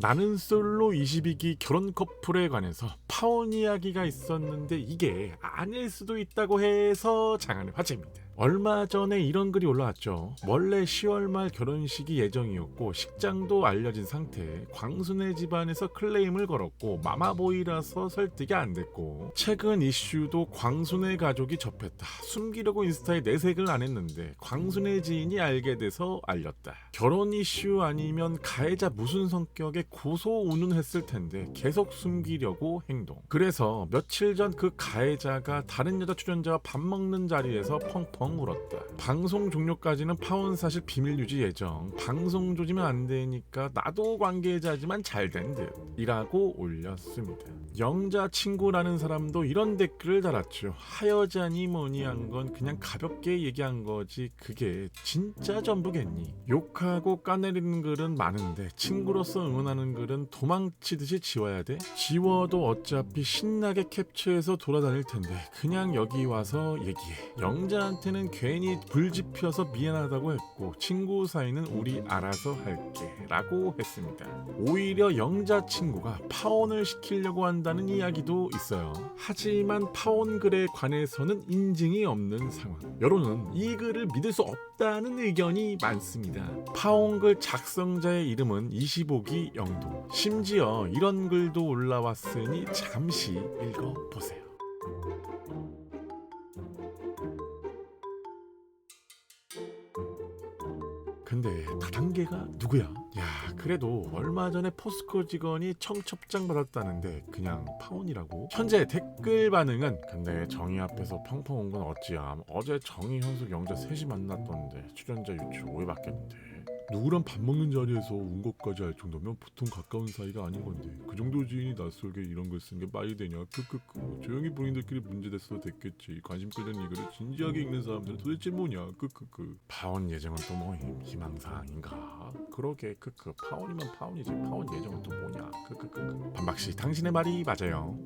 나는 솔로 22기 결혼 커플에 관해서 파혼 이야기가 있었는데 이게 아닐 수도 있다고 해서 장안의 화제입니다. 얼마 전에 이런 글이 올라왔죠. 원래 10월 말 결혼식이 예정이었고 식장도 알려진 상태에 광순의 집안에서 클레임을 걸었고 마마보이라서 설득이 안 됐고 최근 이슈도 광순의 가족이 접했다. 숨기려고 인스타에 내색을 안 했는데 광순의 지인이 알게 돼서 알렸다. 결혼 이슈 아니면 가해자 무슨 성격에 고소 운운했을 텐데 계속 숨기려고 행동. 그래서 며칠 전 그 가해자가 다른 여자 출연자와 밥 먹는 자리에서 펑펑 울었다. 방송 종료까지는 파혼 사실 비밀 유지 예정. 방송 조지면 안 되니까 나도 관계자지만 잘 된 듯. 이라고 올렸습니다. 영자 친구라는 사람도 이런 댓글을 달았죠. 하여자니 뭐니 한 건 그냥 가볍게 얘기한 거지 그게 진짜 전부겠니? 욕하고 까내리는 글은 많은데 친구로서 응원하는 글은 도망치듯이 지워야 돼? 지워도 어차피 신나게 캡처해서 돌아다닐 텐데 그냥 여기 와서 얘기해. 영자한테는 괜히 불지펴서 미안하다고 했고 친구 사이는 우리 알아서 할게 라고 했습니다. 오히려 영자 친구가 파혼을 시키려고 한다는 이야기도 있어요. 하지만 파혼 글에 관해서는 인증이 없는 상황. 여론은 이 글을 믿을 수 없다는 의견이 많습니다. 파혼 글 작성자의 이름은 25기 영도. 심지어 이런 글도 올라왔으니 잠시 읽어보세요. 근데 다단계가 누구야? 야 그래도 얼마 전에 포스코 직원이 청첩장 받았다는데 그냥 파혼이라고? 현재 댓글 반응은 근데 정의 앞에서 펑펑 온 건 어찌야 어제 정의 현숙 영자 셋이 만났던데 출연자 유출 오해 받겠는데 누구랑 밥 먹는 자리에서 운 것까지 알 정도면 보통 가까운 사이가 아닌 건데 그 정도 지인이 낯설게 이런 글쓴게 말이 되냐? 크크크 조용히 본인들끼리 문제됐어도 됐겠지. 관심 끌던 이 글을 진지하게 읽는 사람들은 도대체 뭐냐? 크크크 파혼 예정은 또 뭐임? 희망사항인가? 그러게 크크. 파혼이면 파혼이지. 파혼 예정은 또 뭐냐? 크크크 반박씨 당신의 말이 맞아요